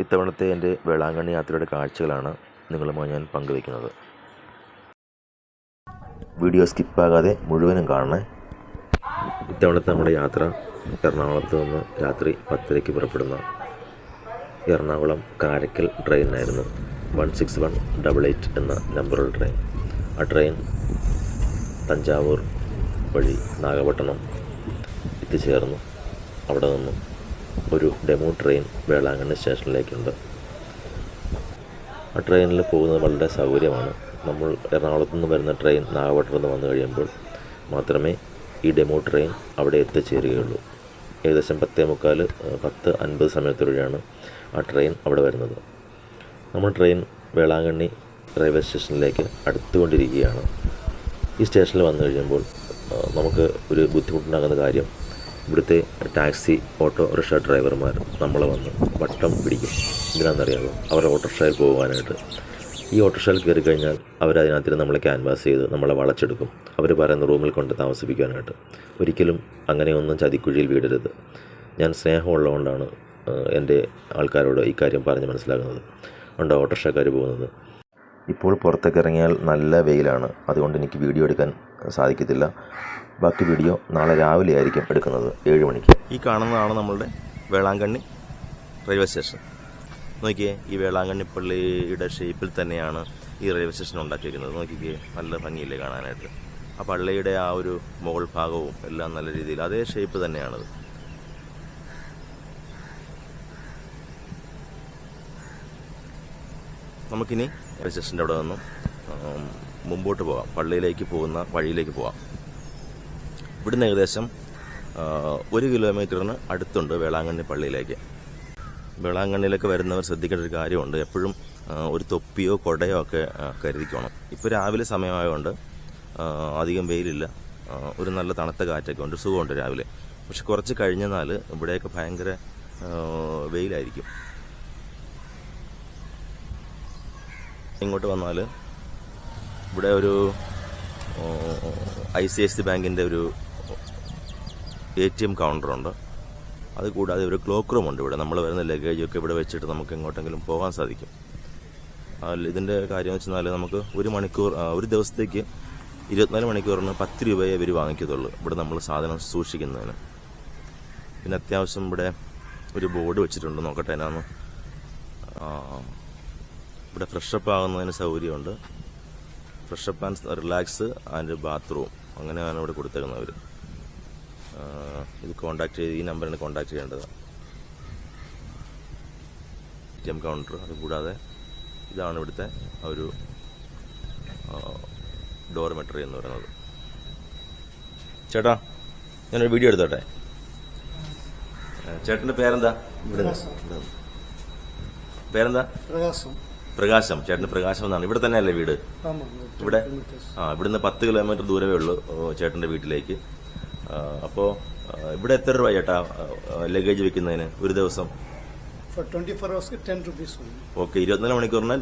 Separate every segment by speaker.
Speaker 1: ഇത്തവണത്തെ എന്റെ വേളാങ്കണ്ണി യാത്രയുടെ കാഴ്ചകളാണ് നിങ്ങളുമായി ഞാൻ പങ്കുവയ്ക്കുന്നത്. വീഡിയോ സ്കിപ്പാകാതെ മുഴുവനും കാണണേ. ഇത്തവണത്തെ നമ്മുടെ യാത്ര എറണാകുളത്ത് നിന്ന് രാത്രി പത്തരയ്ക്ക് പുറപ്പെടുന്ന Ernakulam Karaikal ട്രെയിനായിരുന്നു one six one double eight എന്ന നമ്പറുള്ള ട്രെയിൻ. ആ ട്രെയിൻ തഞ്ചാവൂർ വഴി നാഗപട്ടണം എത്തിച്ചേർന്നു. അവിടെ നിന്നും ഒരു ഡെമോ ട്രെയിൻ വേളാങ്കണ്ണി സ്റ്റേഷനിലേക്കുണ്ട്. ആ ട്രെയിനിൽ പോകുന്നത് വളരെ സൗകര്യമാണ്. നമ്മൾ എറണാകുളത്തു നിന്ന് വരുന്ന ട്രെയിൻ നാഗപട്ടണത്ത് നിന്ന് വന്നു കഴിയുമ്പോൾ മാത്രമേ ഈ ഡെമോ ട്രെയിൻ അവിടെ എത്തിച്ചേരുകയുള്ളൂ. ഏകദേശം പത്തേ മുക്കാൽ പത്ത് അൻപത് സമയത്തോടെയാണ് ആ ട്രെയിൻ അവിടെ വരുന്നത്. നമ്മൾ ട്രെയിൻ വേളാങ്കണ്ണി റെയിൽവേ സ്റ്റേഷനിലേക്ക് അടുത്തുകൊണ്ടിരിക്കുകയാണ്. ഈ സ്റ്റേഷനിൽ വന്നു കഴിയുമ്പോൾ നമുക്ക് ഒരു ബുദ്ധിമുട്ടുണ്ടാകുന്ന കാര്യം ഇവിടുത്തെ ടാക്സി ഓട്ടോ റിക്ഷ ഡ്രൈവർമാർ നമ്മളെ വന്ന് വട്ടം പിടിക്കും. എന്തിനാണെന്നറിയാമോ അവർ ഓട്ടോറിക്ഷയിൽ പോകാനായിട്ട്. ഈ ഓട്ടോറിക്ഷയിൽ കയറി കഴിഞ്ഞാൽ അവരതിനകത്ത് നമ്മളെ ക്യാൻവാസ് ചെയ്ത് നമ്മളെ വളച്ചെടുക്കും. അവർ പറയുന്ന റൂമിൽ കൊണ്ട് താമസിപ്പിക്കാനായിട്ട്. ഒരിക്കലും അങ്ങനെയൊന്നും ചതിക്കുഴിയിൽ വീടരുത്. ഞാൻ സ്നേഹമുള്ളതുകൊണ്ടാണ് എന്റെ ആൾക്കാരോട് ഇക്കാര്യം കാര്യം പറഞ്ഞ് മനസ്സിലാക്കുന്നത് ഉണ്ട് ഓട്ടോറിക്ഷക്കാർ പോകുന്നത്. ഇപ്പോൾ പുറത്തേക്ക് ഇറങ്ങിയാൽ നല്ല വെയിലാണ്. അതുകൊണ്ട് എനിക്ക് വീഡിയോ എടുക്കാൻ സാധിക്കത്തില്ല. ബാക്കി വീഡിയോ നാളെ രാവിലെ ആയിരിക്കും എടുക്കുന്നത് ഏഴ് മണിക്ക്. ഈ കാണുന്നതാണ് നമ്മളുടെ വേളാങ്കണ്ണി റെയിൽവേ സ്റ്റേഷൻ നോക്കിയേ ഈ വേളാങ്കണ്ണി പള്ളിയുടെ ഷേപ്പിൽ തന്നെയാണ് ഈ റെയിൽവേ സ്റ്റേഷൻ ഉണ്ടാക്കിയിരിക്കുന്നത്. നോക്കിക്കേ നല്ല ഭംഗിയില്ലേ കാണാനായിട്ട്. ആ പള്ളിയുടെ ആ ഒരു മുകൾ ഭാഗവും എല്ലാം നല്ല രീതിയിൽ അതേ ഷേപ്പ് തന്നെയാണത്. നമുക്കിനി റെയിൽവേ സ്റ്റേഷന്റെ അവിടെ നിന്നും മുമ്പോട്ട് പോകാം. പള്ളിയിലേക്ക് പോകുന്ന വഴിയിലേക്ക് പോകാം. ഇവിടുന്ന് ഏകദേശം ഒരു കിലോമീറ്ററിന് അടുത്തുണ്ട് വേളാങ്കണ്ണി പള്ളിയിലേക്ക്. വേളാങ്കണ്ണിയിലേക്ക് വരുന്നവർ ശ്രദ്ധിക്കേണ്ട ഒരു കാര്യമുണ്ട്. എപ്പോഴും ഒരു തൊപ്പിയോ കൊടയോ ഒക്കെ കരുതിക്കണം. ഇപ്പോൾ രാവിലെ സമയമായതുകൊണ്ട് അധികം വെയിലില്ല. ഒരു നല്ല തണുത്ത കാറ്റൊക്കെ ഉണ്ട്. സുഖമുണ്ട് രാവിലെ. പക്ഷെ കുറച്ച് കഴിഞ്ഞെന്നാൽ ഇവിടെയൊക്കെ ഭയങ്കര വെയിലായിരിക്കും. ഇങ്ങോട്ട് വന്നാൽ ഇവിടെ ഒരു ഐ സി ഐ സി ബാങ്കിന്റെ ഒരു എ ടി എം കൗണ്ടറുണ്ട്. അത് കൂടാതെ ഒരു ക്ലോക്ക് റൂം ഉണ്ട് ഇവിടെ. നമ്മൾ വരുന്ന ലഗേജൊക്കെ ഇവിടെ വെച്ചിട്ട് നമുക്ക് എങ്ങോട്ടെങ്കിലും പോകാൻ സാധിക്കും. ഇതിന്റെ കാര്യം എന്ന് വെച്ചാൽ നമുക്ക് ഒരു മണിക്കൂർ ഒരു ദിവസത്തേക്ക് ഇരുപത്തിനാല് മണിക്കൂറിന് പത്ത് രൂപയെ ഇവർ വാങ്ങിക്കത്തുള്ളൂ ഇവിടെ നമ്മൾ സാധനം സൂക്ഷിക്കുന്നതിന്. പിന്നെ അത്യാവശ്യം ഇവിടെ ഒരു ബോർഡ് വെച്ചിട്ടുണ്ട് നോക്കട്ടെ എന്നാന്ന് ഇവിടെ ഫ്രഷപ്പ് ആകുന്നതിന് സൗകര്യമുണ്ട്. Fresh up and relax and bathroom. അങ്ങനെയാണ് ഇവിടെ കൊടുത്തേക്കുന്നത് അവർ ഇത് കോൺടാക്ട് ചെയ്ത് ഈ നമ്പറിന് കോൺടാക്ട് ചെയ്യേണ്ടത്. എം കൗണ്ടർ അതുകൂടാതെ ഇതാണ് ഇവിടുത്തെ ഒരു ഡോർമെട്രി എന്ന് പറയുന്നത്. ചേട്ടാ ഞാനൊരു വീഡിയോ എടുത്തോട്ടെ? ചേട്ടന്റെ പേരെന്താ? പേരെന്താ?
Speaker 2: പ്രകാശം.
Speaker 1: പ്രകാശം. ചേട്ടന് പ്രകാശം എന്നാണ്. ഇവിടെ തന്നെയല്ലേ വീട്? ഇവിടെ. ആ ഇവിടുന്ന് പത്ത് കിലോമീറ്റർ ദൂരമേ ഉള്ളൂ ചേട്ടന്റെ വീട്ടിലേക്ക്. അപ്പോ ഇവിടെ എത്ര രൂപ ചേട്ടാ ലഗേജ് വെക്കുന്നതിന്? ഒരു ദിവസം?
Speaker 2: For 24 hours ടെൻ റുപ്പീസ് ഉണ്ട്
Speaker 1: ഓക്കെ ഇരുപത്തിനാല് മണിക്കൂറിന്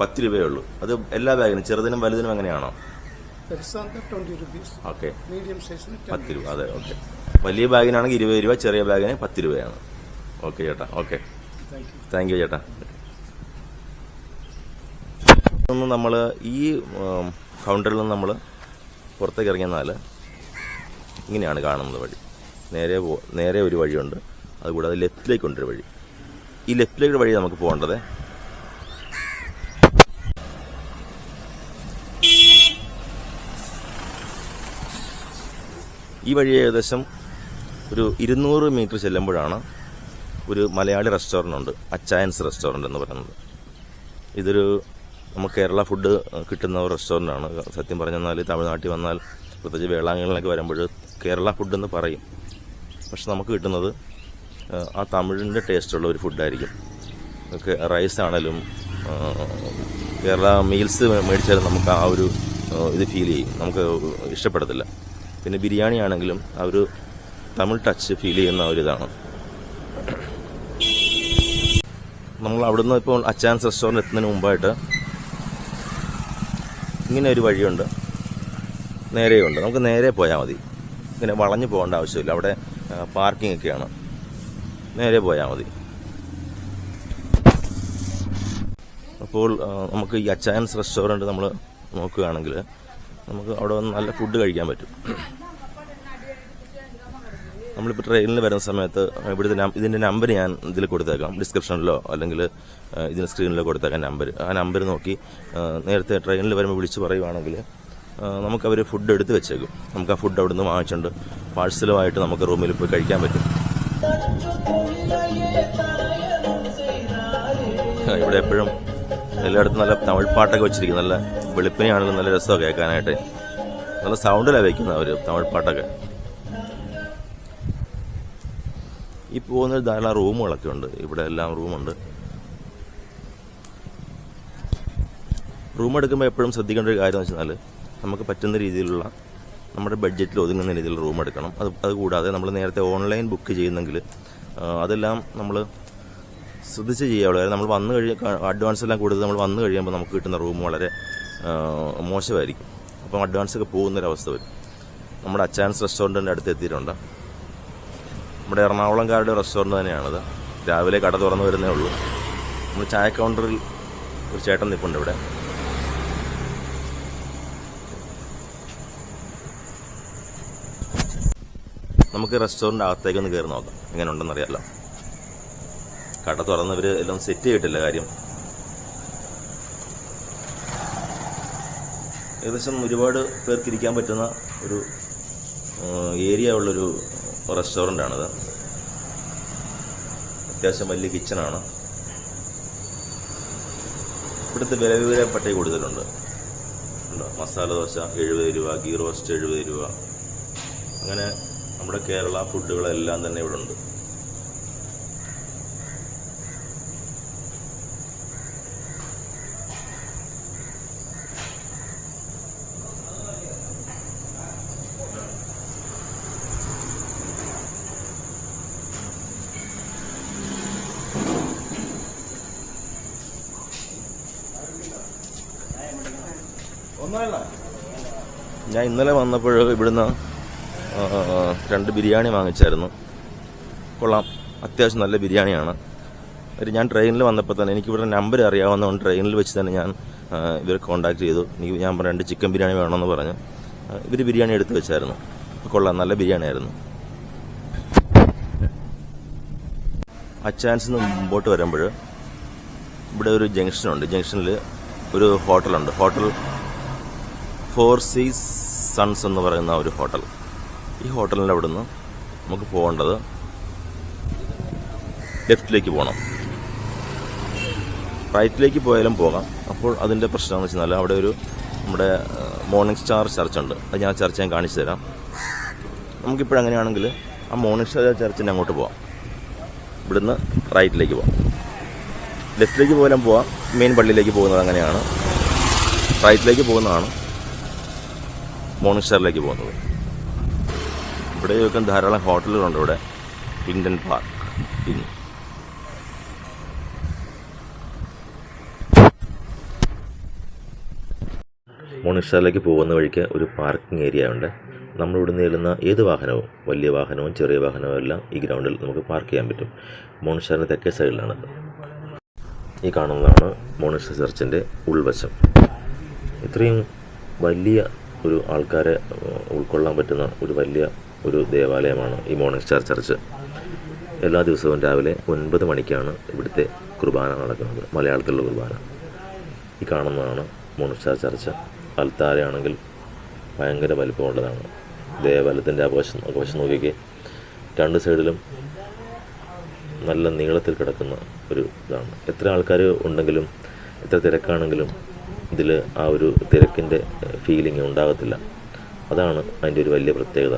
Speaker 1: പത്ത് രൂപയേ ഉള്ളൂ. അത് എല്ലാ ബാഗിനും ചെറുതിനും വലുതിനും
Speaker 2: റുപ്പീസ്
Speaker 1: ഓക്കെ. പത്ത് രൂപ അതെ ഓക്കെ. വലിയ ബാഗിനാണെങ്കിൽ ഇരുപത് രൂപ ചെറിയ ബാഗിന് പത്ത് രൂപയാണ്. ഓക്കെ ചേട്ടാ ഓക്കെ.
Speaker 2: താങ്ക് യു
Speaker 1: ചേട്ടാ. നമ്മൾ നമ്മൾ ഈ കൗണ്ടറിൽ നിന്ന് നമ്മൾ പുറത്തേക്ക് ഇറങ്ങിയെന്നാൽ ഇങ്ങനെയാണ് കാണുന്നത് വഴി. നേരെ പോ നേരെ ഒരു വഴിയുണ്ട്. അതുകൂടാതെ ലെഫ്റ്റിലേക്കുണ്ടൊരു വഴി. ഈ ലെഫ്റ്റിലേക്ക് വഴി നമുക്ക് പോകേണ്ടത്. ഈ വഴി ഏകദേശം ഒരു ഇരുന്നൂറ് മീറ്റർ ചെല്ലുമ്പോഴാണ് ഒരു മലയാളി റെസ്റ്റോറന്റ് ഉണ്ട് അച്ചായൻസ് റെസ്റ്റോറന്റ് എന്ന് പറയുന്നത്. ഇതൊരു നമുക്ക് കേരള ഫുഡ് കിട്ടുന്ന ഒരു റെസ്റ്റോറന്റാണ് സത്യം പറഞ്ഞാൽ തമിഴ്നാട്ടിൽ വന്നാൽ പ്രത്യേകിച്ച് വേളാങ്കണ്ണിലൊക്കെ വരുമ്പോൾ കേരള ഫുഡ് എന്ന് പറയും. പക്ഷെ നമുക്ക് കിട്ടുന്നത് ആ, തമിഴിന്റെ ടേസ്റ്റുള്ള ഒരു ഫുഡായിരിക്കും റൈസ് ആണെങ്കിലും കേരള മീൽസ് മേടിച്ചാലും നമുക്ക് ആ ഒരു ഇത് ഫീൽ ചെയ്യും. നമുക്ക് ഇഷ്ടപ്പെടത്തില്ല. പിന്നെ ബിരിയാണി ആണെങ്കിലും ആ ഒരു തമിഴ് ടച്ച് ഫീൽ ചെയ്യുന്ന ഒരിതാണ് നമ്മൾ അവിടുന്ന് ഇപ്പോൾ അച്ചാൻസ് റെസ്റ്റോറന്റ് എത്തുന്നതിന് മുമ്പായിട്ട് ഇങ്ങനെ ഒരു വഴിയുണ്ട്. നേരെയുണ്ട്. നമുക്ക് നേരെ പോയാൽ മതി. ഇങ്ങനെ വളഞ്ഞു പോകേണ്ട ആവശ്യമില്ല. അവിടെ പാർക്കിംഗ് ഒക്കെയാണ്. നേരെ പോയാൽ മതി. അപ്പോൾ നമുക്ക് ഈ അച്ചായൻസ് റെസ്റ്റോറന്റ് നമ്മൾ നോക്കുകയാണെങ്കിൽ നമുക്ക് അവിടെ നല്ല ഫുഡ് കഴിക്കാൻ പറ്റും. നമ്മളിപ്പോൾ ട്രെയിനിൽ വരുന്ന സമയത്ത് ഇവിടുത്തെ ഇതിന്റെ നമ്പർ ഞാൻ ഇതിൽ കൊടുത്തേക്കാം. ഡിസ്ക്രിപ്ഷനിലോ അല്ലെങ്കിൽ ഇതിന്റെ സ്ക്രീനിലോ കൊടുത്തേക്കാം. നമ്പർ ആ നമ്പർ നോക്കി നേരത്തെ ട്രെയിനിൽ വരുമ്പോൾ വിളിച്ച് പറയുവാണെങ്കിൽ നമുക്ക് അവർ ഫുഡ് എടുത്ത് വെച്ചേക്കും. നമുക്ക് ആ ഫുഡ് അവിടുന്ന് വാങ്ങിച്ചുകൊണ്ട് പാഴ്സലുമായിട്ട് നമുക്ക് റൂമിൽ പോയി കഴിക്കാൻ പറ്റും. ഇവിടെ എപ്പോഴും എല്ലായിടത്തും നല്ല തമിഴ് പാട്ടൊക്കെ വെച്ചിരിക്കും. നല്ല വെളുപ്പിനെയാണെങ്കിലും നല്ല രസമാണ് കേൾക്കാനായിട്ട്. നല്ല സൗണ്ടിലാണ് വയ്ക്കുന്നത് അവർ തമിഴ് പാട്ടൊക്കെ. ഈ പോകുന്ന ധാരാളം റൂമുകളൊക്കെ ഉണ്ട്. ഇവിടെ എല്ലാം റൂമുണ്ട്. റൂം എടുക്കുമ്പോൾ എപ്പോഴും ശ്രദ്ധിക്കേണ്ട ഒരു കാര്യം എന്ന് വെച്ചാൽ നമുക്ക് പറ്റുന്ന രീതിയിലുള്ള നമ്മുടെ ബഡ്ജറ്റിൽ ഒതുങ്ങുന്ന രീതിയിലുള്ള റൂം എടുക്കണം. അത് അതുകൂടാതെ നമ്മൾ നേരത്തെ ഓൺലൈൻ ബുക്ക് ചെയ്യുന്നെങ്കിൽ അതെല്ലാം നമ്മൾ ശ്രദ്ധിച്ച് ചെയ്യാവുള്ളൂ നമ്മൾ വന്നു കഴിയ അഡ്വാൻസ് എല്ലാം കൂടുതൽ നമ്മൾ വന്നു കഴിയുമ്പോൾ നമുക്ക് കിട്ടുന്ന റൂം വളരെ മോശമായിരിക്കും. അപ്പം അഡ്വാൻസ് ഒക്കെ പോകുന്നൊരവസ്ഥ വരും. നമ്മുടെ അച്ചാൻസ് റെസ്റ്റോറന്റിന്റെ അടുത്ത് എത്തിയിട്ടുണ്ട്. നമ്മുടെ എറണാകുളംകാരുടെ റെസ്റ്റോറന്റ് തന്നെയാണത്. രാവിലെ കട തുറന്നു വരുന്നേ ഉള്ളൂ. നമ്മൾ ചായ കൗണ്ടറിൽ ഒരു ചേട്ടൻ നിൽപ്പുണ്ട് ഇവിടെ. നമുക്ക് റെസ്റ്റോറന്റ് അകത്തേക്ക് ഒന്ന് കയറി നോക്കാം. എങ്ങനെ ഉണ്ടെന്ന് അറിയാലോ. കട തുറന്നവർ എല്ലാം സെറ്റ് ചെയ്തിട്ടില്ല കാര്യം. ഏകദേശം ഒരുപാട് പേർക്ക് ഇരിക്കാൻ പറ്റുന്ന ഒരു ഏരിയ ഉള്ളൊരു റെസ്റ്റോറന്റാണിത് അത്യാവശ്യം വലിയ കിച്ചണാണ് ഇവിടുത്തെ വില വിവര പട്ടിക കൊടുത്തിട്ടുണ്ട് മസാല ദോശ എഴുപത് രൂപ ഗീ റോസ്റ്റ് എഴുപത് രൂപ. അങ്ങനെ നമ്മുടെ കേരള ഫുഡുകളെല്ലാം തന്നെ ഇവിടെ ഉണ്ട് ഞാൻ ഇന്നലെ വന്നപ്പോൾ ഇവിടുന്ന് രണ്ട് ബിരിയാണി വാങ്ങിച്ചായിരുന്നു. കൊള്ളാം. അത്യാവശ്യം നല്ല ബിരിയാണിയാണ്. ഒരു ഞാൻ ട്രെയിനിൽ വന്നപ്പോൾ തന്നെ എനിക്കിവിടെ നമ്പർ അറിയാവുന്നതുകൊണ്ട് ട്രെയിനിൽ വെച്ച് തന്നെ ഞാൻ ഇവരെ കോൺടാക്ട് ചെയ്തു. എനിക്ക് ഞാൻ രണ്ട് ചിക്കൻ ബിരിയാണി വേണമെന്ന് പറഞ്ഞ്. ഇവർ ബിരിയാണി എടുത്ത് വെച്ചായിരുന്നു. കൊള്ളാം നല്ല ബിരിയാണി ആയിരുന്നു അച്ചാൻസിൽ നിന്ന് മുമ്പോട്ട് വരുമ്പോൾ ഇവിടെ ഒരു ജംഗ്ഷനുണ്ട് ജംഗ്ഷനിൽ ഒരു ഹോട്ടലുണ്ട് ഹോട്ടൽ ഫോർ സീസ് സൺസ് എന്ന് പറയുന്ന ഒരു ഹോട്ടൽ ഈ ഹോട്ടലിന്റെ അവിടുന്ന് നമുക്ക് പോകേണ്ടത് ലെഫ്റ്റിലേക്ക് പോകണം. റൈറ്റിലേക്ക് പോയാലും പോകാം. അപ്പോൾ അതിന്റെ പ്രശ്നം എന്ന് വെച്ചാൽ അവിടെ ഒരു നമ്മുടെ മോർണിംഗ് സ്റ്റാർ ചർച്ച് ഉണ്ട്. അത് ഞാൻ ചർച്ച് ഞാൻ കാണിച്ചു തരാം. നമുക്കിപ്പോഴങ്ങനെയാണെങ്കിൽ ആ മോർണിംഗ് സ്റ്റാർ ചർച്ചിന്റെ അങ്ങോട്ട് പോവാം. ഇവിടുന്ന് റൈറ്റിലേക്ക് പോവാം. ലെഫ്റ്റിലേക്ക് പോയാലും പോവാം. മെയിൻ പള്ളിയിലേക്ക് പോകുന്നത് അങ്ങനെയാണ്. റൈറ്റിലേക്ക് പോകുന്നതാണ് മോർണിംഗ് സ്റ്റാറിലേക്ക് പോകുന്നത്. ഇവിടെ ഒക്കെ ധാരാളം ഹോട്ടലുകളുണ്ട് ഇവിടെ. ക്ലിൻഡൻ പാർക്ക്. മോർണിംഗ് സ്റ്റാറിലേക്ക് പോകുന്ന വഴിക്ക് ഒരു പാർക്കിംഗ് ഏരിയ ഉണ്ട്. നമ്മൾ ഇവിടുന്ന് ചെല്ലുന്ന ഏത് വാഹനവും വലിയ വാഹനവും ചെറിയ വാഹനവും എല്ലാം ഈ ഗ്രൗണ്ടിൽ നമുക്ക് പാർക്ക് ചെയ്യാൻ പറ്റും. മോർണിംഗ് സ്റ്റാറിന്റെ തെക്കേ സൈഡിലാണ്. ഈ കാണുന്നതാണ് മോണിസ്റ്റർ ചർച്ചിന്റെ ഉൾവശം. ഇത്രയും വലിയ ഒരു ആൾക്കാരെ ഉൾക്കൊള്ളാൻ പറ്റുന്ന ഒരു വലിയ ഒരു ദേവാലയമാണ് ഈ മോർണിംഗ് സ്റ്റാർ ചർച്ച്. എല്ലാ ദിവസവും രാവിലെ ഒൻപത് മണിക്കാണ് ഇവിടുത്തെ കുർബാന നടക്കുന്നത് മലയാളത്തിലുള്ള കുർബാന. ഈ കാണുന്നതാണ് മോർണിംഗ് സ്റ്റാർ ചർച്ച്. അൽത്താരയാണെങ്കിൽ ഭയങ്കര വലിപ്പമുള്ളതാണ്. ദേവാലയത്തിന്റെ അവകാശം അവകാശം നോക്കിയൊക്കെ രണ്ട് സൈഡിലും നല്ല നീളത്തിൽ കിടക്കുന്ന ഒരു ഇതാണ്. എത്ര ആൾക്കാർ ഉണ്ടെങ്കിലും എത്ര തിരക്കാണെങ്കിലും ഇതിൽ ആ ഒരു തിരക്കിന്റെ ഫീലിംഗ് ഉണ്ടാകത്തില്ല. അതാണ് അതിന്റെ ഒരു വലിയ പ്രത്യേകത.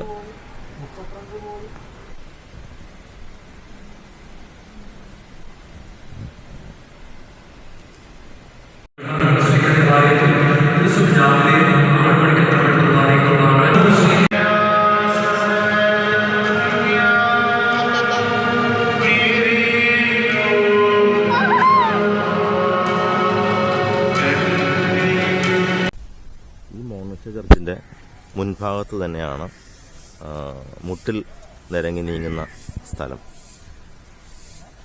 Speaker 1: തന്നെയാണ് മുട്ടിൽ നിരങ്ങി നീങ്ങുന്ന സ്ഥലം.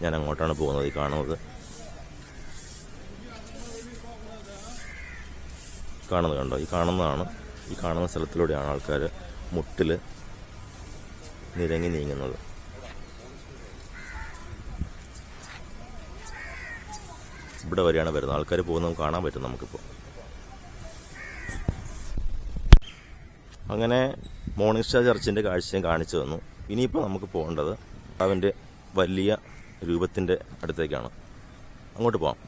Speaker 1: ഞാൻ അങ്ങോട്ടാണ് പോകുന്നത് ഈ കാണുന്നത്. കാണുന്നത് കണ്ടോ? ഈ കാണുന്നതാണ് ഈ കാണുന്ന സ്ഥലത്തിലൂടെയാണ് ആൾക്കാർ മുട്ടിൽ നിരങ്ങി നീങ്ങുന്നത്. ഇവിടെ വരെയാണ് വരുന്നത്. ആൾക്കാർ പോകുന്നത് കാണാൻ പറ്റും നമുക്കിപ്പോൾ. അങ്ങനെ മോർണിംഗ് സ്റ്റാർ ചർച്ചിന്റെ കാഴ്ചയും കാണിച്ചു തന്നു. ഇനിയിപ്പോൾ നമുക്ക് പോകേണ്ടത് അവന്റെ വലിയ രൂപത്തിന്റെ അടുത്തേക്കാണ്. അങ്ങോട്ട് പോകാം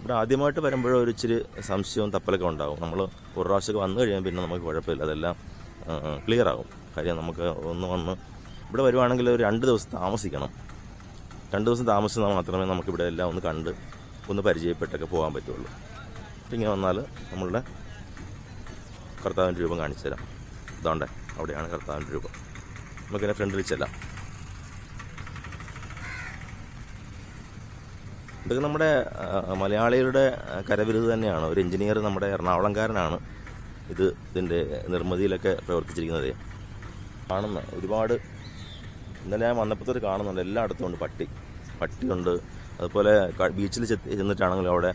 Speaker 1: ഇവിടെ ആദ്യമായിട്ട് വരുമ്പോഴോ ഒരു ഇച്ചിരി സംശയവും തപ്പലൊക്കെ ഉണ്ടാകും നമ്മൾ ഒരു പ്രാവശ്യമൊക്കെ വന്നു കഴിയുമ്പോൾ പിന്നെ നമുക്ക് കുഴപ്പമില്ല. അതെല്ലാം ക്ലിയർ ആകും. കാര്യം നമുക്ക് ഒന്ന് വന്ന് ഇവിടെ വരുവാണെങ്കിൽ ഒരു രണ്ട് ദിവസം താമസിക്കണം. രണ്ട് ദിവസം താമസിച്ചാൽ മാത്രമേ നമുക്കിവിടെ എല്ലാം ഒന്ന് കണ്ട് ഒന്ന് പരിചയപ്പെട്ടൊക്കെ പോകാൻ പറ്റുള്ളൂ. ഇങ്ങനെ വന്നാൽ നമ്മളുടെ കർത്താവിന്റെ രൂപം കാണിച്ചു തരാം. ഇതാണ്ടേ അവിടെയാണ് കർത്താവിന്റെ രൂപം. നമുക്കിതിനെ ഫ്രണ്ടിൽ ചെല്ലാം. ഇതൊക്കെ നമ്മുടെ മലയാളികളുടെ കരവിരുത് തന്നെയാണ്. ഒരു എഞ്ചിനീയർ നമ്മുടെ എറണാകുളംകാരനാണ് ഇത് ഇതിന്റെ നിർമ്മിതിയിലൊക്കെ പ്രവർത്തിച്ചിരിക്കുന്നത്. കാണുന്ന ഒരുപാട് ഇന്നലെ ഞാൻ വന്നപ്പോഴത്തെ കാണുന്നുണ്ട്. എല്ലായിടത്തും ഉണ്ട് പട്ടി. പട്ടിയുണ്ട്. അതുപോലെ ബീച്ചിൽ ചെന്നിട്ടാണെങ്കിലും അവിടെ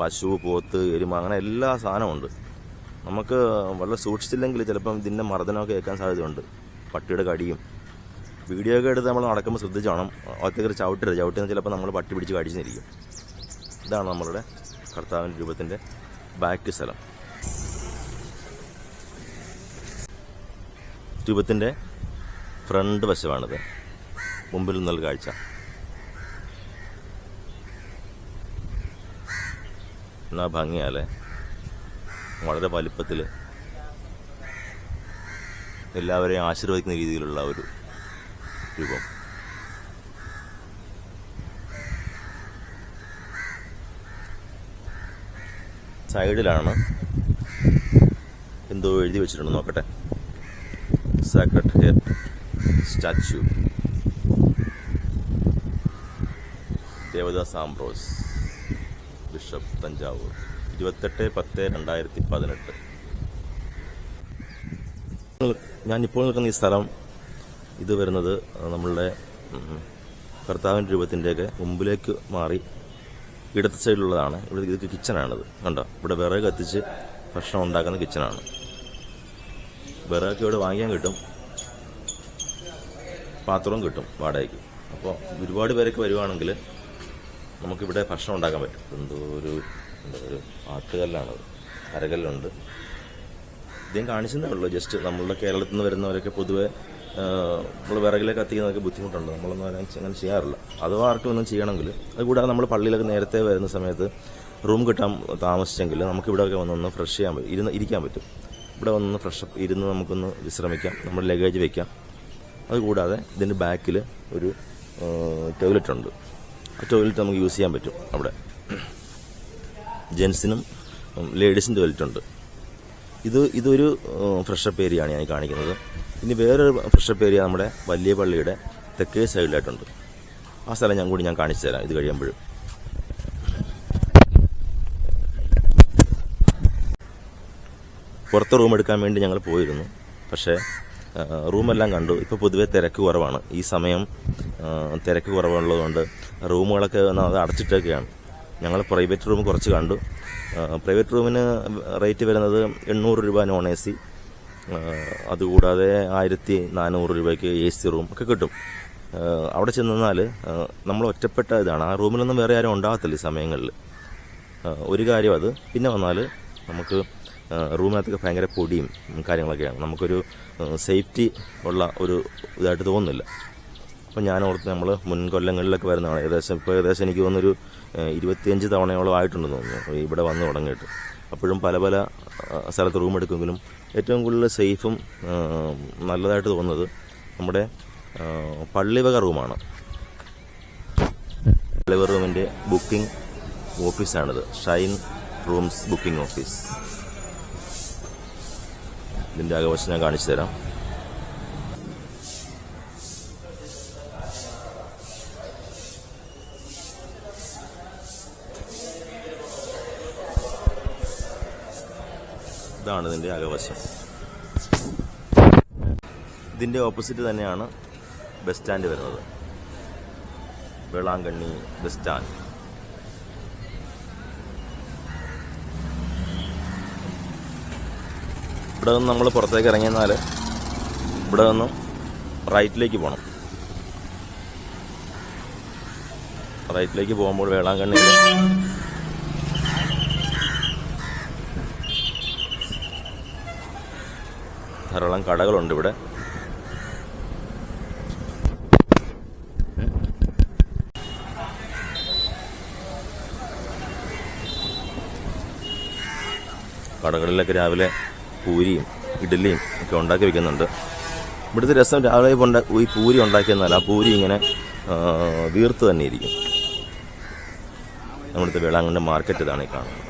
Speaker 1: പശു പോത്ത് എരുമ അങ്ങനെ എല്ലാ സാധനവും ഉണ്ട്. നമുക്ക് വളരെ സൂക്ഷിച്ചില്ലെങ്കിൽ ചിലപ്പം ഇതിന്റെ മർദ്ദനമൊക്കെ കേൾക്കാൻ സാധ്യതയുണ്ട്. പട്ടിയുടെ കടിയും. വീഡിയോ ഒക്കെ എടുത്ത് നമ്മൾ നടക്കുമ്പോൾ ശ്രദ്ധിച്ച് വേണം. ഒറ്റക്കറി ചവിട്ടരുത് ചവിട്ടിയെന്ന് ചിലപ്പോൾ നമ്മൾ പട്ടി പിടിച്ച് കടിച്ചിരിക്കും. ഇതാണ് നമ്മളുടെ കർത്താവിന്റെ രൂപത്തിന്റെ ബാക്ക് സ്ഥലം. രൂപത്തിന്റെ ഫ്രണ്ട് വശമാണിത്. മുമ്പിൽ നിന്നുള്ള കാഴ്ച. എന്നാ ഭംഗിയാലേ വളരെ വലിപ്പത്തിൽ എല്ലാവരെയും ആശീർവദിക്കുന്ന രീതിയിലുള്ള ഒരു രൂപം. സൈഡിലാണ് എന്തോ എഴുതി വെച്ചിട്ടുണ്ട് നോക്കട്ടെ. Sacred Heart statue Devadas Ambrose bishop Thanjavur. ഇരുപത്തെട്ട് പത്ത് രണ്ടായിരത്തി പതിനെട്ട് ഞാനിപ്പോൾ നിൽക്കുന്ന ഈ സ്ഥലം ഇത് വരുന്നത് നമ്മളുടെ കർത്താവിന്റെ രൂപത്തിന്റെയൊക്കെ മുമ്പിലേക്ക് മാറി ഇടത്ത് സൈഡിലുള്ളതാണ്. ഇവിടെ ഇത് കിച്ചണാണിത്. കണ്ടോ? ഇവിടെ വിറക് കത്തിച്ച് ഭക്ഷണം ഉണ്ടാക്കുന്ന കിച്ചണാണ്. വിറകൊക്കെ ഇവിടെ വാങ്ങിക്കാൻ കിട്ടും. പാത്രവും കിട്ടും വാടകയ്ക്ക്. അപ്പോൾ ഒരുപാട് പേരൊക്കെ വരുവാണെങ്കിൽ നമുക്കിവിടെ ഭക്ഷണം ഉണ്ടാക്കാൻ പറ്റും. എന്തോ ഒരു ഒരു ആട്ടുകല്ലാണത് അരകല്ലുണ്ട് ഇദ്ദേഹം കാണിച്ചതേ ഉള്ളൂ. ജസ്റ്റ് നമ്മളുടെ കേരളത്തിൽ നിന്ന് വരുന്നവരൊക്കെ പൊതുവെ നമ്മൾ വിറകിലേക്ക് കത്തിക്കുന്നതൊക്കെ ബുദ്ധിമുട്ടുണ്ട്. നമ്മളൊന്നും അങ്ങനെ ചെയ്യാറില്ല. അഥവാ ആർക്കും ഒന്നും ചെയ്യണമെങ്കിൽ അതുകൂടാതെ നമ്മൾ പള്ളിയിലൊക്കെ നേരത്തെ വരുന്ന സമയത്ത് റൂം കിട്ടാൻ താമസിച്ചെങ്കിൽ നമുക്ക് ഇവിടെയൊക്കെ വന്നൊന്ന് ഫ്രഷ് ചെയ്യാൻ പറ്റും ഇരുന്ന് ഇരിക്കാൻ പറ്റും. ഇവിടെ വന്നൊന്ന് ഫ്രഷ് ഇരുന്ന് നമുക്കൊന്ന് വിശ്രമിക്കാം. നമ്മുടെ ലഗേജ് വെക്കാം. അതുകൂടാതെ ഇതിന്റെ ബാക്കിൽ ഒരു ടോയ്ലറ്റ് ഉണ്ട് ആ ടോയ്ലറ്റ് നമുക്ക് യൂസ് ചെയ്യാൻ പറ്റും അവിടെ. ജെൻസിനും ലേഡീസിനും ടോയ്ലറ്റ് ഉണ്ട് ഇത് ഇതൊരു ഫ്രഷപ്പ് ഏരിയയാണ് ഞാൻ കാണിക്കുന്നത്. ഇനി വേറൊരു ഫ്രഷപ്പ് ഏരിയ നമ്മുടെ വലിയ പള്ളിയുടെ തെക്കേ സൈഡിലായിട്ടുണ്ട്. ആ സ്ഥലം ഞാൻ കൂടി ഞാൻ കാണിച്ചു തരാം ഇത് കഴിയുമ്പോഴും പുറത്ത് റൂം എടുക്കാൻ വേണ്ടി ഞങ്ങൾ പോയിരുന്നു. പക്ഷേ റൂമെല്ലാം കണ്ടു. ഇപ്പോൾ പൊതുവേ തിരക്ക് കുറവാണ്. ഈ സമയം തിരക്ക് കുറവുള്ളതുകൊണ്ട് റൂമുകളൊക്കെ അത് അടച്ചിട്ടൊക്കെയാണ്. ഞങ്ങൾ പ്രൈവറ്റ് റൂം കുറച്ച് കണ്ടു. പ്രൈവറ്റ് റൂമിന് റേറ്റ് വരുന്നത് എണ്ണൂറ് രൂപ നോൺ എ സി. അതുകൂടാതെ ആയിരത്തി നാനൂറ് രൂപയ്ക്ക് എ സി റൂം ഒക്കെ കിട്ടും. അവിടെ ചെന്നാൽ നമ്മൾ ഒറ്റപ്പെട്ട ഇതാണ്. ആ റൂമിലൊന്നും വേറെ ആരും ഉണ്ടാകത്തില്ല ഈ സമയങ്ങളിൽ. ഒരു കാര്യം അത്. പിന്നെ വന്നാൽ നമുക്ക് റൂമിനകത്തൊക്കെ ഭയങ്കര പൊടിയും കാര്യങ്ങളൊക്കെയാണ്. നമുക്കൊരു സേഫ്റ്റി ഉള്ള ഒരു ഇതായിട്ട് തോന്നുന്നില്ല. അപ്പം ഞാൻ ഓർത്ത് നമ്മൾ മുൻ കൊല്ലങ്ങളിലൊക്കെ വരുന്നതാണ്. ഏകദേശം ഇപ്പോൾ ഏകദേശം എനിക്ക് തോന്നുന്നൊരു ഇരുപത്തിയഞ്ച് തവണയോളം ആയിട്ടുണ്ടെന്ന് തോന്നുന്നു. ഇവിടെ വന്ന് തുടങ്ങിയിട്ട്. അപ്പോഴും പല പല സ്ഥലത്ത് റൂം എടുക്കുമെങ്കിലും ഏറ്റവും കൂടുതൽ സേഫും നല്ലതായിട്ട് തോന്നുന്നത് നമ്മുടെ പള്ളിവക റൂമാണ്. പള്ളിവക റൂമിന്റെ booking ഓഫീസാണിത്. Shine rooms booking office. ഇതിന്റെ അകവശം ഞാൻ കാണിച്ചു തരാം. ഇതാണ് ഇതിന്റെ അകവശം. ഇതിന്റെ ഓപ്പോസിറ്റ് തന്നെയാണ് ബസ് സ്റ്റാൻഡ് വരുന്നത്. Velankanni bus stand. ഇവിടെ നിന്ന് നമ്മൾ പുറത്തേക്ക് ഇറങ്ങിയെന്നാൽ ഇവിടെ നിന്ന് റൈറ്റിലേക്ക് പോകണം റൈറ്റിലേക്ക് പോകുമ്പോൾ വേളാങ്കണ്ണിയിൽ ധാരാളം കടകളുണ്ട് ഇവിടെ. കടകളിലൊക്കെ രാവിലെ പൂരിയും ഇഡ്ഡലിയും ഒക്കെ ഉണ്ടാക്കി വെക്കുന്നുണ്ട്. ഇവിടുത്തെ രസം രാവിലെ ഈ പൂരി ഉണ്ടാക്കിയെന്നാൽ ആ പൂരി ഇങ്ങനെ വീർത്ത് തന്നെ ഇരിക്കും. നമ്മുടെ വേളാങ്കണ്ണി മാർക്കറ്റ് ഇതാണ് ഈ കാണുന്നത്.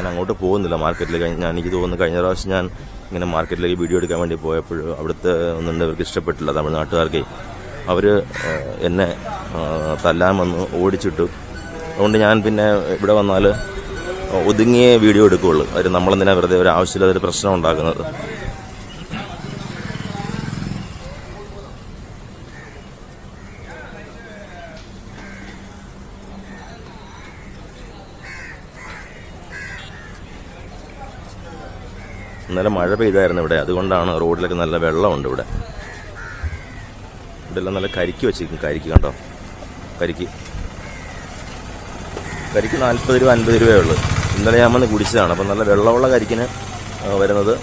Speaker 1: ഞാൻ അങ്ങോട്ട് പോകുന്നില്ല മാർക്കറ്റിലേക്ക് ഞാൻ എനിക്ക് തോന്നുന്നു കഴിഞ്ഞ പ്രാവശ്യം ഞാൻ ഇങ്ങനെ മാർക്കറ്റിലേക്ക് വീഡിയോ എടുക്കാൻ വേണ്ടി പോയപ്പോൾ അവിടുത്തെ ഒന്നുണ്ട് അവർക്ക് ഇഷ്ടപ്പെട്ടില്ല തമിഴ്നാട്ടുകാർക്ക്. അവർ എന്നെ തല്ലാൻ വന്ന് ഓടിച്ചിട്ടു. അതുകൊണ്ട് ഞാൻ പിന്നെ ഇവിടെ വന്നാൽ ഒതുങ്ങിയേ വീഡിയോ എടുക്കുകയുള്ളൂ അവർ നമ്മളെന്തിനാണ് വെറുതെ ഒരു ആവശ്യമില്ലാതെ ഒരു പ്രശ്നം ഉണ്ടാക്കുന്നത്? ഇന്നലെ മഴ പെയ്തായിരുന്നു ഇവിടെ. അതുകൊണ്ടാണ് റോഡിലൊക്കെ നല്ല വെള്ളമുണ്ട് ഇവിടെ. ഇവിടെ എല്ലാം നല്ല കരിക്ക് വെച്ചിരിക്കും കരിക്ക് കണ്ടോ? കരിക്ക്. കരിക്ക് നാൽപ്പത് രൂപ അൻപത് രൂപയേ ഉള്ളൂ. ഇന്നലെ ഞാൻ വന്ന് കുടിച്ചതാണ്. അപ്പം നല്ല വെള്ളമുള്ള കരിക്കിന് വരുന്നത്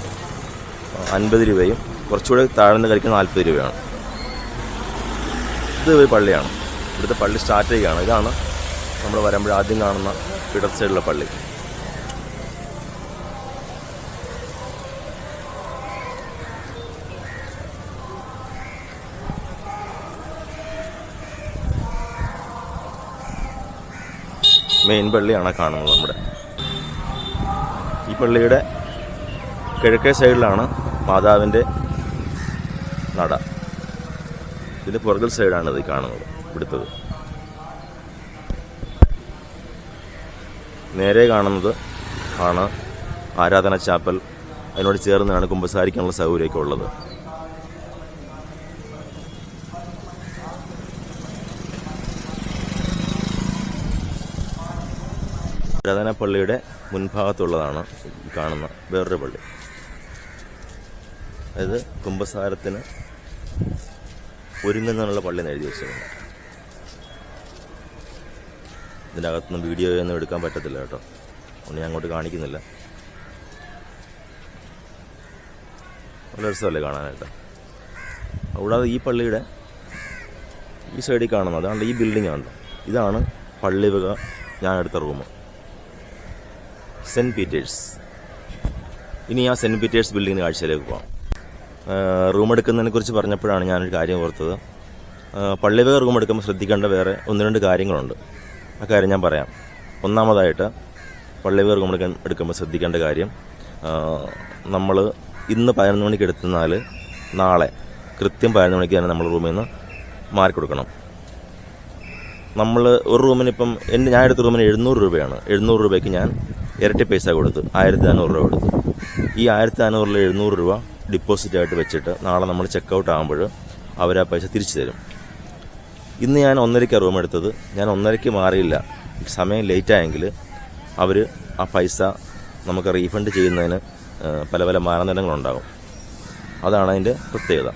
Speaker 1: അൻപത് രൂപയും കുറച്ചുകൂടെ താഴ്ന്ന കരിക്ക് നാൽപ്പത് രൂപയാണ്. ഇത് ഒരു പള്ളിയാണ്. ഇവിടുത്തെ പള്ളി സ്റ്റാർട്ട് ചെയ്യുകയാണ്. ഇതാണ് നമ്മൾ വരുമ്പോൾ ആദ്യം കാണുന്ന ഇടത് സൈഡിലുള്ള പള്ളി. മെയിൻ പള്ളിയാണ് കാണുന്നത് നമ്മുടെ. ഈ പള്ളിയുടെ കിഴക്കേ സൈഡിലാണ് മാതാവിന്റെ നട. ഇതിന്റെ പുറകിൽ സൈഡാണ് ഇത് കാണുന്നത് ഇവിടുത്തത്. നേരെ കാണുന്നത് ആണ് ആരാധന ചാപ്പൽ. അതിനോട് ചേർന്നാണ് കുമ്പസാരിക്കാനുള്ള സൗകര്യമൊക്കെ ഉള്ളത്. ആരാധന പള്ളിയുടെ മുൻഭാഗത്തുള്ളതാണ് കാണുന്ന വേറൊരു പള്ളി. അതായത് കുംഭസാരത്തിന് ഒരുങ്ങുന്നുള്ള പള്ളി എന്ന് എഴുതി വെച്ചിട്ടുണ്ട്. ഇതിന്റെ അകത്തുനിന്ന് വീഡിയോ ഒന്നും എടുക്കാൻ പറ്റത്തില്ല കേട്ടോ. അതുകൊണ്ട് ഞാൻ അങ്ങോട്ട് കാണിക്കുന്നില്ല. വളരെ രസമല്ലേ കാണാനായിട്ട്. കൂടാതെ ഈ പള്ളിയുടെ ഈ സൈഡിൽ കാണുന്നത് അതുകൊണ്ട് ഈ ബിൽഡിംഗ് ആണ് ഇതാണ് പള്ളി വക ഞാൻ എടുത്ത റൂം സെന്റ് പീറ്റേഴ്സ്. ഇനി ആ സെന്റ് പീറ്റേഴ്സ് ബിൽഡിങ്ങിന് കാഴ്ചയിലേക്ക് പോകാം റൂം എടുക്കുന്നതിനെ കുറിച്ച് പറഞ്ഞപ്പോഴാണ് ഞാനൊരു കാര്യം ഓർത്തത്. ആ, പള്ളി വക റൂം എടുക്കുമ്പോൾ ശ്രദ്ധിക്കേണ്ട വേറെ ഒന്ന് രണ്ട് കാര്യങ്ങളുണ്ട്. ആ കാര്യം ഞാൻ പറയാം. ഒന്നാമതായിട്ട് പള്ളി വക റൂം എടുക്കാൻ എടുക്കുമ്പോൾ ശ്രദ്ധിക്കേണ്ട കാര്യം നമ്മൾ ഇന്ന് പതിനൊന്ന് മണിക്ക് എടുത്തെന്നാൽ നാളെ കൃത്യം പതിനൊന്ന് മണിക്ക് തന്നെ നമ്മൾ റൂമിൽ നിന്ന് മാറി കൊടുക്കണം. നമ്മൾ ഒരു റൂമിന് ഇപ്പം എന്റെ ഞാൻ എടുത്ത റൂമിന് എഴുന്നൂറ് രൂപയാണ്. എഴുന്നൂറ് രൂപയ്ക്ക് ഞാൻ ഇരട്ടി പൈസ കൊടുത്തു ആയിരത്തി അഞ്ഞൂറ് രൂപ കൊടുത്തു. ഈ ആയിരത്തി അഞ്ഞൂറിൽ എഴുന്നൂറ് രൂപ ഡിപ്പോസിറ്റ് ആയിട്ട് വെച്ചിട്ട് നാളെ നമ്മൾ ചെക്ക് ഔട്ട് ആകുമ്പോൾ അവർ ആ പൈസ തിരിച്ചു തരും. ഇന്ന് ഞാൻ ഒന്നരയ്ക്ക് റൂം എടുത്തത്. ഞാൻ ഒന്നരയ്ക്ക് മാറിയില്ല. സമയം ലേറ്റ് ആയെങ്കിൽ അവർ ആ പൈസ നമുക്ക് റീഫണ്ട് ചെയ്യുന്നതിന് പല പല മാനദണ്ഡങ്ങളുണ്ടാകും അതാണ് അതിന്റെ പ്രത്യേകത.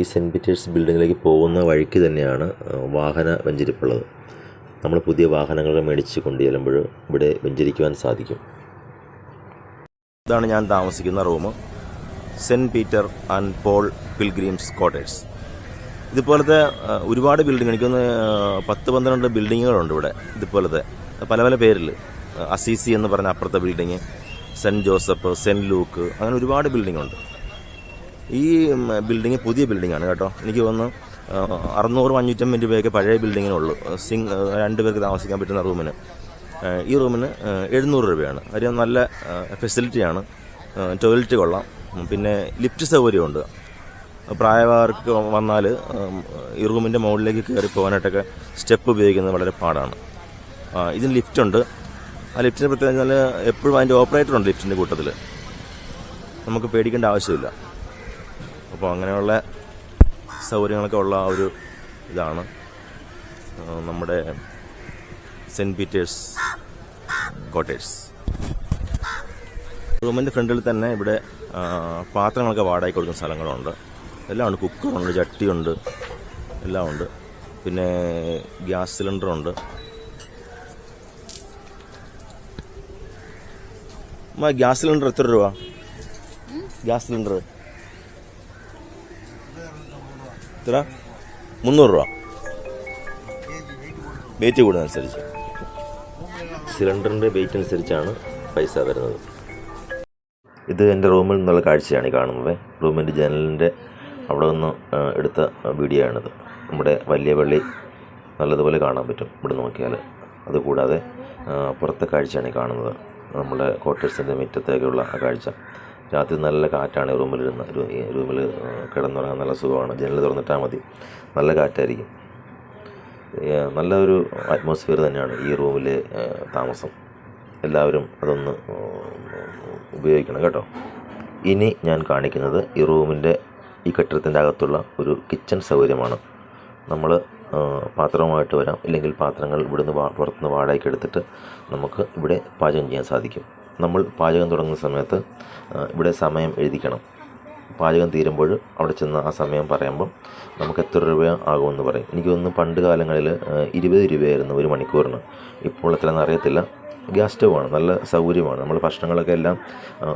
Speaker 1: ഈ സെന്റ് പീറ്റേഴ്സ് ബിൽഡിങ്ങിലേക്ക് പോകുന്ന വഴിക്ക് തന്നെയാണ് വാഹന വെഞ്ചരിപ്പുള്ളത്. നമ്മൾ പുതിയ വാഹനങ്ങൾ മേടിച്ച് കൊണ്ടു ചെല്ലുമ്പോൾ ഇവിടെ വെഞ്ചരിക്കുവാൻ സാധിക്കും. ഇതാണ് ഞാൻ താമസിക്കുന്ന room. Saint Peter and Paul pilgrims quarters ഇതുപോലത്തെ ഒരുപാട് ബിൽഡിംഗ് എനിക്കൊന്ന് പത്ത് പന്ത്രണ്ട് ബിൽഡിങ്ങുകളുണ്ട് ഇവിടെ ഇതുപോലത്തെ. പല പല പേരിൽ അസീസി എന്ന് പറഞ്ഞ അപ്പുറത്തെ building Saint Joseph Saint Luke അങ്ങനെ ഒരുപാട് ബിൽഡിംഗ് ഉണ്ട്. ഈ ബിൽഡിങ് പുതിയ ബിൽഡിംഗ് ആണ് കേട്ടോ. എനിക്ക് തോന്നുന്നു അറുന്നൂറും അഞ്ഞൂറ്റമ്പത് രൂപയൊക്കെ പഴയ ബിൽഡിങ്ങിനുള്ളൂ. സിംഗ് രണ്ട് പേർക്ക് താമസിക്കാൻ പറ്റുന്ന റൂമിന്. ഈ റൂമിന് എഴുന്നൂറ് രൂപയാണ്. കാര്യം നല്ല ഫെസിലിറ്റിയാണ്. ടോയ്ലറ്റ് കൊള്ളാം. പിന്നെ ലിഫ്റ്റ് സൗകര്യമുണ്ട്. പ്രായവാർക്ക് വന്നാൽ ഈ റൂമിന്റെ മുകളിലേക്ക് കയറി പോകാനായിട്ടൊക്കെ സ്റ്റെപ്പ് ഉപയോഗിക്കുന്നത് വളരെ പാടാണ്. ഇതിന് ലിഫ്റ്റുണ്ട് ആ ലിഫ്റ്റിന് പ്രത്യേകം എപ്പോഴും അതിന്റെ ഓപ്പറേറ്റർ ഉണ്ട് ലിഫ്റ്റിന്റെ കൂട്ടത്തിൽ നമുക്ക് പേടിക്കേണ്ട ആവശ്യമില്ല. അപ്പോൾ അങ്ങനെയുള്ള സൗകര്യങ്ങളൊക്കെ ഉള്ള ആ ഒരു ഇതാണ്. നമ്മുടെ സെന്റ് പീറ്റേഴ്സ് കോട്ടേഴ്സ്. റൂമിന്റെ ഫ്രണ്ടിൽ തന്നെ ഇവിടെ പാത്രങ്ങളൊക്കെ വാടകയ്ക്ക് കൊടുക്കുന്ന സ്ഥലങ്ങളുണ്ട്. എല്ലാം ഉണ്ട്. കുക്കറുണ്ട് ചട്ടിയുണ്ട് എല്ലാം ഉണ്ട്. പിന്നെ ഗ്യാസ് സിലിണ്ടറുണ്ട്. ഗ്യാസ് സിലിണ്ടർ എത്ര രൂപ? Gas cylinder. എത്ര? മുന്നൂറ് രൂപ. വെയിറ്റ് കൂടുന്നതനുസരിച്ച്. സിലിണ്ടറിന്റെ വെയിറ്റ് അനുസരിച്ചാണ് പൈസ വരുന്നത്. ഇത് എന്റെ റൂമിൽ നിന്നുള്ള കാഴ്ചയാണ് കാണുന്നത്. റൂമിന്റെ ജനലിന്റെ അവിടെ നിന്ന് എടുത്ത വീഡിയോ ആണിത് നമ്മുടെ വലിയ പള്ളി നല്ലതുപോലെ കാണാൻ പറ്റും. ഇവിടെ നോക്കിയാൽ അതുകൂടാതെ പുറത്തെ കാഴ്ചയാണ് കാണുന്നത്. നമ്മുടെ ക്വാർട്ടേഴ്സിന്റെ മുറ്റത്തേക്കുള്ള ആ കാഴ്ച. രാത്രി നല്ല കാറ്റാണ് റൂമിലിരുന്ന് റൂമിൽ കിടന്നുറങ്ങാൻ നല്ല സുഖമാണ്. ജനൽ തുറന്നിട്ടാൽ മതി. നല്ല കാറ്റായിരിക്കും. നല്ലൊരു അറ്റ്മോസ്ഫിയർ തന്നെയാണ് ഈ റൂമിലെ താമസം. എല്ലാവരും അതൊന്ന് ഉപയോഗിക്കണം കേട്ടോ. ഇനി ഞാൻ കാണിക്കുന്നത് ഈ റൂമിന്റെ ഈ കെട്ടിടത്തിന്റെ അകത്തുള്ള ഒരു കിച്ചൺ സൗകര്യമാണ്. നമ്മൾ പാത്രവുമായിട്ട് വരാം. ഇല്ലെങ്കിൽ പാത്രങ്ങൾ ഇവിടുന്ന് പുറത്തുനിന്ന് വാടകയ്ക്ക് എടുത്തിട്ട് നമുക്ക് ഇവിടെ പാചകം ചെയ്യാൻ സാധിക്കും. നമ്മൾ പാചകം തുടങ്ങുന്ന സമയത്ത് ഇവിടെ സമയം എഴുതിക്കണം. പാചകം തീരുമ്പോൾ അവിടെ ചെന്ന് ആ സമയം പറയുമ്പോൾ നമുക്ക് എത്ര രൂപ ആകുമെന്ന് പറയും. എനിക്ക് തോന്നുന്നു പണ്ട് കാലങ്ങളിൽ ഇരുപത് രൂപയായിരുന്നു ഒരു മണിക്കൂറിന്. ഇപ്പോൾ എത്രയെന്ന് അറിയത്തില്ല. ഗ്യാസ് സ്റ്റൗവാണ് നല്ല സൗകര്യമാണ്. നമ്മൾ ഭക്ഷണങ്ങളൊക്കെ എല്ലാം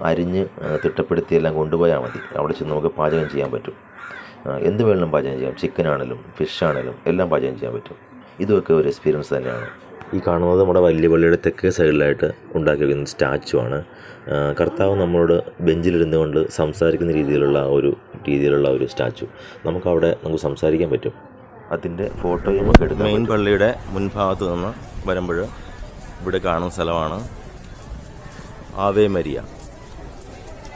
Speaker 1: അരിഞ്ഞ് തിട്ടപ്പെടുത്തി എല്ലാം കൊണ്ടുപോയാൽ മതി. അവിടെ ചെന്ന് നമുക്ക് പാചകം ചെയ്യാൻ പറ്റും. എന്ത് വേണമെങ്കിലും പാചകം ചെയ്യാം. ചിക്കനാണെങ്കിലും ഫിഷാണെങ്കിലും എല്ലാം പാചകം ചെയ്യാൻ പറ്റും. ഇതൊക്കെ ഒരു എക്സ്പീരിയൻസ് തന്നെയാണ്. ഈ കാണുന്നത് നമ്മുടെ വലിയ പള്ളിയുടെ തെക്കേ സൈഡിലായിട്ട് ഉണ്ടാക്കി വയ്ക്കുന്ന സ്റ്റാച്ചു ആണ്. കർത്താവ് നമ്മളോട് ബെഞ്ചിലിരുന്നു കൊണ്ട് സംസാരിക്കുന്ന രീതിയിലുള്ള ഒരു രീതിയിലുള്ള ഒരു സ്റ്റാച്ചു. നമുക്കവിടെ നമുക്ക് സംസാരിക്കാൻ പറ്റും. അതിന്റെ ഫോട്ടോയും ഒക്കെ എടുക്കാം മെയിൻ പള്ളിയുടെ മുൻഭാഗത്ത് നിന്ന് വരുമ്പോൾ ഇവിടെ കാണുന്ന സ്ഥലമാണ് ആവേ മരിയ.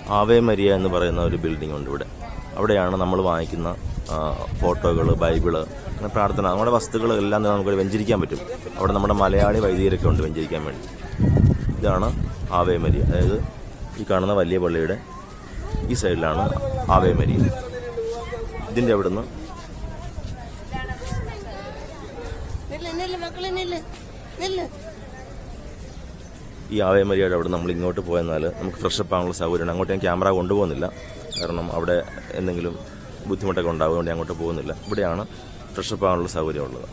Speaker 1: ആവേ മരിയ എന്ന് പറയുന്ന ഒരു ബിൽഡിംഗ് ഉണ്ട് ഇവിടെ. അവിടെയാണ് നമ്മൾ വാങ്ങിക്കുന്ന ഫോട്ടോകൾ ബൈബിൾ അങ്ങനെ പ്രാർത്ഥന നമ്മുടെ വസ്തുക്കൾ എല്ലാം തന്നെ നമുക്ക് വെഞ്ചരിക്കാൻ പറ്റും. അവിടെ നമ്മുടെ മലയാളി വൈദികരൊക്കെ ഉണ്ട് വെഞ്ചരിക്കാൻ വേണ്ടി. ഇതാണ് ആവേമരി അതായത് ഈ കാണുന്ന വലിയ പള്ളിയുടെ ഈ സൈഡിലാണ് ആവേമരി ഇതിന്റെ അവിടുന്ന് ഈ ആവേമരിയുടെ അവിടെ നമ്മൾ ഇങ്ങോട്ട് പോയെന്നാൽ നമുക്ക് ഫ്രഷപ്പ് ആകാനുള്ള സൗകര്യമുണ്ട് അങ്ങോട്ട് ഞാൻ ക്യാമറ കൊണ്ടുപോകുന്നില്ല. കാരണം അവിടെ എന്തെങ്കിലും ബുദ്ധിമുട്ടൊക്കെ ഉണ്ടാകും അങ്ങോട്ട് പോകുന്നില്ല. ഇവിടെയാണ് ഫ്രഷപ്പ് ആകാനുള്ള സൗകര്യമുള്ളത്.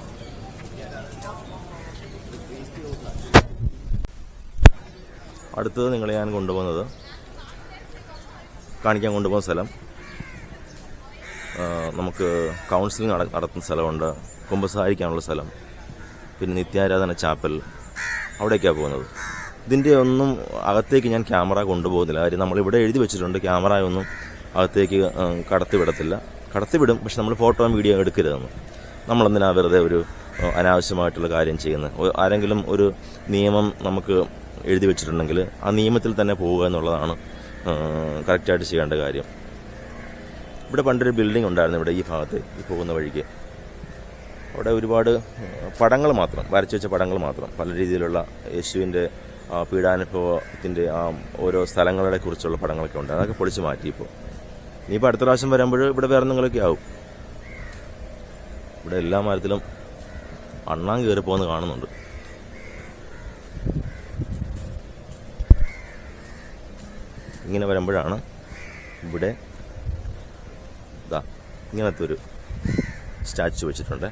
Speaker 1: അടുത്തത് നിങ്ങളെ ഞാൻ കൊണ്ടുപോകുന്നത് കാണിക്കാൻ കൊണ്ടുപോകുന്ന സ്ഥലം. നമുക്ക് കൗൺസിലിംഗ് നട- നടത്തുന്ന സ്ഥലമുണ്ട്. കുമ്പസാരിക്കാനുള്ള സ്ഥലം. പിന്നെ നിത്യാരാധന ചാപ്പൽ അവിടേക്കാണ് പോകുന്നത്. ഇതിന്റെ ഒന്നും അകത്തേക്ക് ഞാൻ ക്യാമറ കൊണ്ടുപോകുന്നില്ല. കാര്യം നമ്മളിവിടെ എഴുതി വെച്ചിട്ടുണ്ട്. ക്യാമറ ഒന്നും അകത്തേക്ക് കടത്തിവിടത്തില്ല. കടത്തിവിടും പക്ഷെ നമ്മൾ ഫോട്ടോയും വീഡിയോ എടുക്കരുതെന്ന് നമ്മളെന്തിനാ വെറുതെ ഒരു അനാവശ്യമായിട്ടുള്ള കാര്യം ചെയ്യുന്നത്? ആരെങ്കിലും ഒരു നിയമം നമുക്ക് എഴുതി വെച്ചിട്ടുണ്ടെങ്കിൽ ആ നിയമത്തിൽ തന്നെ പോവുക എന്നുള്ളതാണ് കറക്റ്റായിട്ട് ചെയ്യേണ്ട കാര്യം. ഇവിടെ പണ്ടൊരു ബിൽഡിംഗ് ഉണ്ടായിരുന്നു ഇവിടെ ഈ ഭാഗത്ത് ഈ പോകുന്ന വഴിക്ക്. അവിടെ ഒരുപാട് പടങ്ങൾ മാത്രം വരച്ചു വെച്ച പടങ്ങൾ മാത്രം പല രീതിയിലുള്ള യേശുവിന്റെ പീഡാനുഭവത്തിന്റെ ആ ഓരോ സ്ഥലങ്ങളെ കുറിച്ചുള്ള പടങ്ങളൊക്കെ ഉണ്ട് അതൊക്കെ പൊളിച്ച് മാറ്റി ഇപ്പോൾ. ഇനിയിപ്പോൾ അടുത്ത പ്രാവശ്യം വരുമ്പോൾ ഇവിടെ വേറെ നിങ്ങളൊക്കെ ആവും. ഇവിടെ എല്ലാ മരത്തിലും അണ്ണാൻ കയറി പോകുന്ന കാണുന്നുണ്ട്. ഇങ്ങനെ വരുമ്പോഴാണ് ഇവിടെ ഇതാ ഇങ്ങനത്തെ ഒരു സ്റ്റാച്ചു വെച്ചിട്ടുണ്ട്.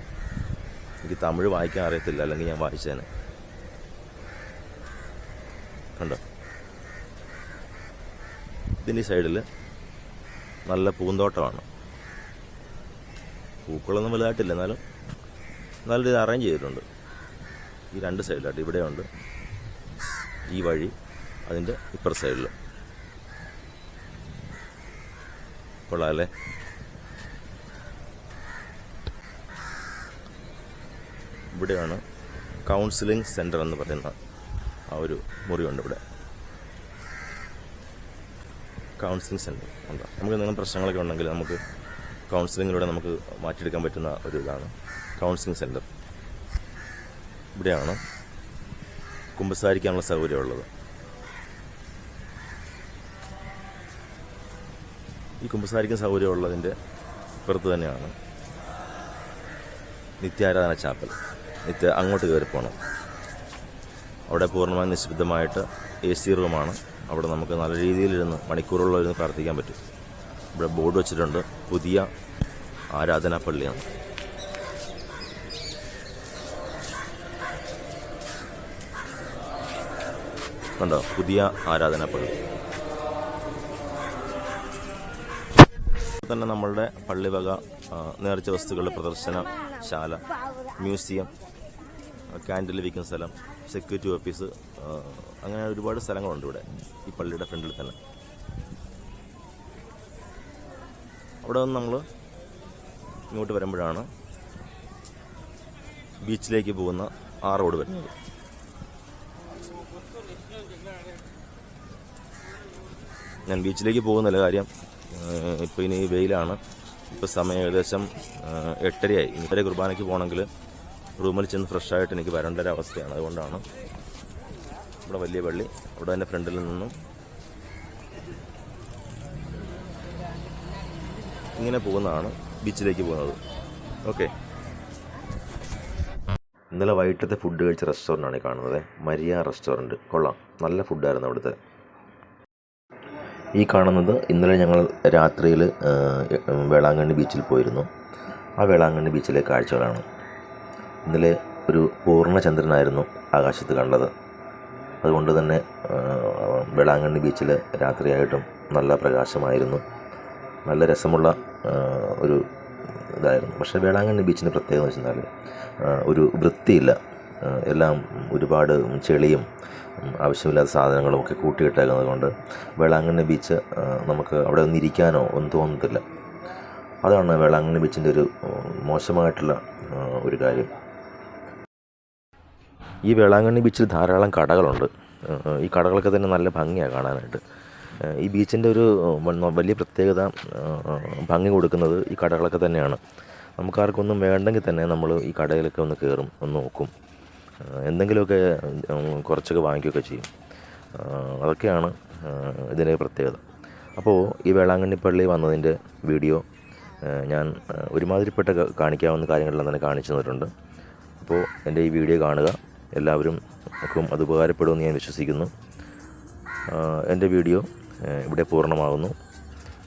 Speaker 1: എനിക്ക് തമിഴ് വായിക്കാൻ അറിയത്തില്ല അല്ലെങ്കിൽ ഞാൻ വായിച്ചേനെ. കണ്ടോ? ഇതിന്റെ സൈഡിൽ നല്ല പൂന്തോട്ടമാണ്. പൂക്കളൊന്നും വലുതായിട്ടില്ല. എന്നാലും നല്ല രീതിയിൽ അറേഞ്ച് ചെയ്തിട്ടുണ്ട്. ഈ രണ്ട് സൈഡിലായിട്ട് ഇവിടെയുണ്ട്. ഈ വഴി അതിന്റെ ഇപ്പുറ സൈഡിൽ കൊള്ളാമല്ലേ ഇവിടെയാണ് കൗൺസിലിംഗ് സെന്റർ എന്ന് പറയുന്ന ആ ഒരു മുറിയുണ്ട് ഇവിടെ. കൗൺസിലിംഗ് സെന്റർ ഉണ്ട്. നമുക്ക് എന്തെങ്കിലും പ്രശ്നങ്ങളൊക്കെ ഉണ്ടെങ്കിൽ നമുക്ക് കൗൺസിലിങ്ങിലൂടെ നമുക്ക് മാറ്റിയെടുക്കാൻ പറ്റുന്ന ഒരു ഇതാണ്. കൗൺസിലിംഗ് സെന്റർ ഇവിടെയാണ് കുമ്പസാരിക്കാനുള്ള സൗകര്യമുള്ളത് ഈ കുമ്പസാരിക്കാൻ സൗകര്യമുള്ളതിന്റെ പുറത്ത് തന്നെയാണ് നിത്യാരാധന ചാപ്പൽ. നിത്യ അങ്ങോട്ട് കയറി പോകണം
Speaker 3: അവിടെ പൂർണമായും നിശബ്ദമായിട്ട് എ സി റൂമാണ് അവിടെ നമുക്ക് നല്ല രീതിയിലിരുന്ന് മണിക്കൂറുള്ള ഇരുന്ന് പ്രാർത്ഥിക്കാൻ പറ്റും. ഇവിടെ ബോർഡ് വെച്ചിട്ടുണ്ട്. പുതിയ ആരാധനാ പള്ളിയാണ്. കണ്ടോ? പുതിയ ആരാധനാ പള്ളി. തന്നെ നമ്മളുടെ പള്ളിവക നേർച്ച വസ്തുക്കളുടെ പ്രദർശനശാല മ്യൂസിയം ക്യാൻഡിൽ വിൽക്കുന്ന സ്ഥലം സെക്യൂരിറ്റി ഓഫീസ് അങ്ങനെ ഒരുപാട് സ്ഥലങ്ങളുണ്ട് ഇവിടെ ഈ പള്ളിയുടെ ഫ്രണ്ടിൽ തന്നെ. അവിടെ നിന്ന് നമ്മൾ ഇങ്ങോട്ട് വരുമ്പോഴാണ് ബീച്ചിലേക്ക് പോകുന്ന ആ റോഡ് വരുന്നത്. ഞാൻ ബീച്ചിലേക്ക് പോകുന്നില്ല കാര്യം ഇപ്പോൾ ഇനി വെയിലാണ്. ഇപ്പോൾ സമയം ഏകദേശം എട്ടരയായി. ഇനി വരെ കുർബാനയ്ക്ക് പോകണമെങ്കിൽ റൂമിൽ ചെന്ന് ഫ്രഷായിട്ട് എനിക്ക് വരേണ്ട ഒരു അവസ്ഥയാണ്. അതുകൊണ്ടാണ് ഇവിടെ വലിയ പള്ളി. അവിടെ തന്നെ ഫ്രണ്ടിൽ നിന്നും ഇങ്ങനെ പോകുന്നതാണ് ബീച്ചിലേക്ക് പോകുന്നത്. ഓക്കെ. ഇന്നലെ വൈകിട്ടത്തെ ഫുഡ് കഴിച്ച റെസ്റ്റോറന്റാണ് കാണുന്നത്. മരിയ റെസ്റ്റോറന്റ് കൊള്ളാം. നല്ല ഫുഡായിരുന്നു അവിടുത്തെ. ഈ കാണുന്നത് ഇന്നലെ ഞങ്ങൾ രാത്രിയിൽ വേളാങ്കണ്ണി ബീച്ചിൽ പോയിരുന്നു. ആ വേളാങ്കണ്ണി ബീച്ചിലെ കാഴ്ചകളാണ്. ഇന്നലെ ഒരു പൂർണചന്ദ്രനായിരുന്നു ആകാശത്ത് കണ്ടത്. അതുകൊണ്ട് തന്നെ വേളാങ്കണ്ണി ബീച്ചിൽ രാത്രിയായിട്ടും നല്ല പ്രകാശമായിരുന്നു. നല്ല രസമുള്ള ഒരു ഇതായിരുന്നു. പക്ഷേ വേളാങ്കണ്ണി ബീച്ചിന്റെ പ്രത്യേകത എന്ന് വെച്ചാൽ ഒരു വൃത്തിയില്ല. എല്ലാം ഒരുപാട് ചെളിയും ആവശ്യമില്ലാത്ത സാധനങ്ങളും ഒക്കെ കൂട്ടിയിട്ടേക്കുന്നത് കൊണ്ട് വേളാങ്കണ്ണി ബീച്ച് നമുക്ക് അവിടെ ഒന്ന് ഇരിക്കാനോ ഒന്നും തോന്നത്തില്ല. അതാണ് വേളാങ്കണ്ണി ബീച്ചിന്റെ ഒരു മോശമായിട്ടുള്ള ഒരു കാര്യം. ഈ വേളാങ്കണ്ണി ബീച്ചിൽ ധാരാളം കടകളുണ്ട്. ഈ കടകളൊക്കെ തന്നെ നല്ല ഭംഗിയാണ് കാണാനായിട്ട്. ഈ ബീച്ചിന്റെ ഒരു വലിയ പ്രത്യേകത ഭംഗി കൊടുക്കുന്നത് ഈ കടകളൊക്കെ തന്നെയാണ്. നമുക്കാർക്കൊന്നും വേണ്ടെങ്കിൽ തന്നെ നമ്മൾ ഈ കടയിലൊക്കെ ഒന്ന് കയറും ഒന്ന് നോക്കും. എന്തെങ്കിലുമൊക്കെ കുറച്ചൊക്കെ വാങ്ങിക്കുകയൊക്കെ ചെയ്യും. അതൊക്കെയാണ് ഇതിന്റെ പ്രത്യേകത. അപ്പോൾ ഈ വേളാങ്കണ്ണി പള്ളി വന്നതിന്റെ വീഡിയോ ഞാൻ ഒരുമാതിരിപ്പെട്ട കാണിക്കാവുന്ന കാര്യങ്ങളെല്ലാം തന്നെ കാണിച്ചു തന്നിട്ടുണ്ട്. അപ്പോൾ എന്റെ ഈ വീഡിയോ കാണുക. എല്ലാവരും അത് ഉപകാരപ്പെടുമെന്ന് ഞാൻ വിശ്വസിക്കുന്നു. എന്റെ വീഡിയോ ഇവിടെ പൂർണമാകുന്നു.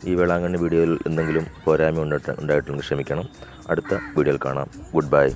Speaker 3: ഈ വേളാങ്കണ്ണി വീഡിയോയിൽ എന്തെങ്കിലും പോരായ്മ ഉണ്ടായിട്ട് ഉണ്ടായിട്ടുണ്ടെങ്കിൽ ക്ഷമിക്കണം. അടുത്ത വീഡിയോയിൽ കാണാം. Good bye.